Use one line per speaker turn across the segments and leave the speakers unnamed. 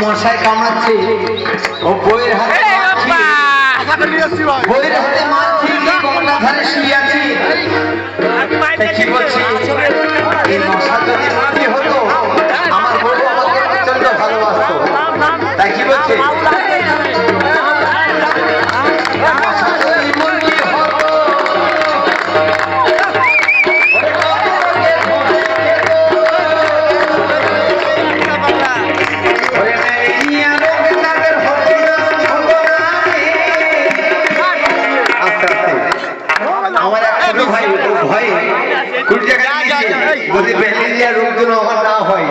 মশাই কামাচ্ছে ও বইয়ের হাতে। বইয়ের হাতে মাছি কি ধারে শুয়ে আছি। কি বলছি? আমার ও ভয়ে। কুড়ি টাকা দিয়েছে যদি ব্যালেরিয়া রোগ যেন আমার না হয়।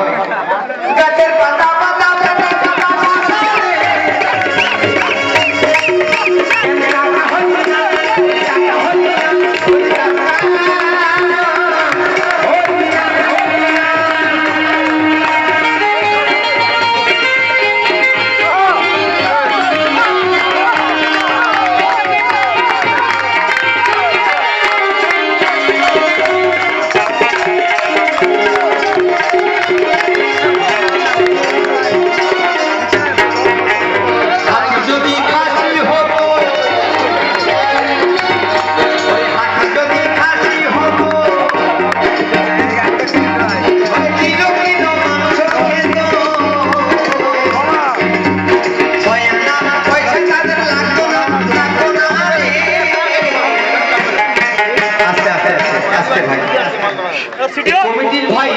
আস্তে কমিটির ভাই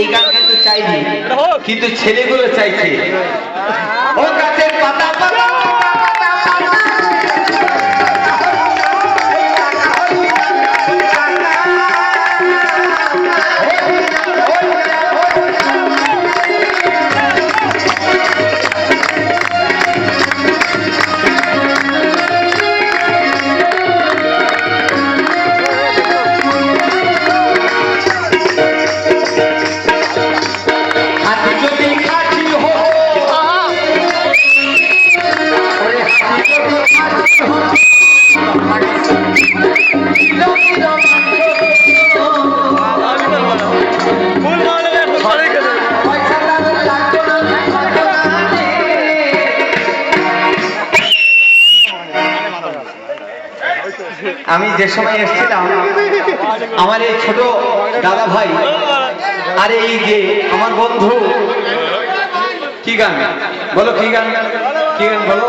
এই গানটা কিন্তু চাইনি কিন্তু ছেলেগুলো চাইছে। ও গাছের পাতা পাতা, আমি যে সময় এসেছিলাম আমার এই ছোট দাদা ভাই আরে এই যে আমার বন্ধু, কি গান? বলো, কি গান? কি গান বলো?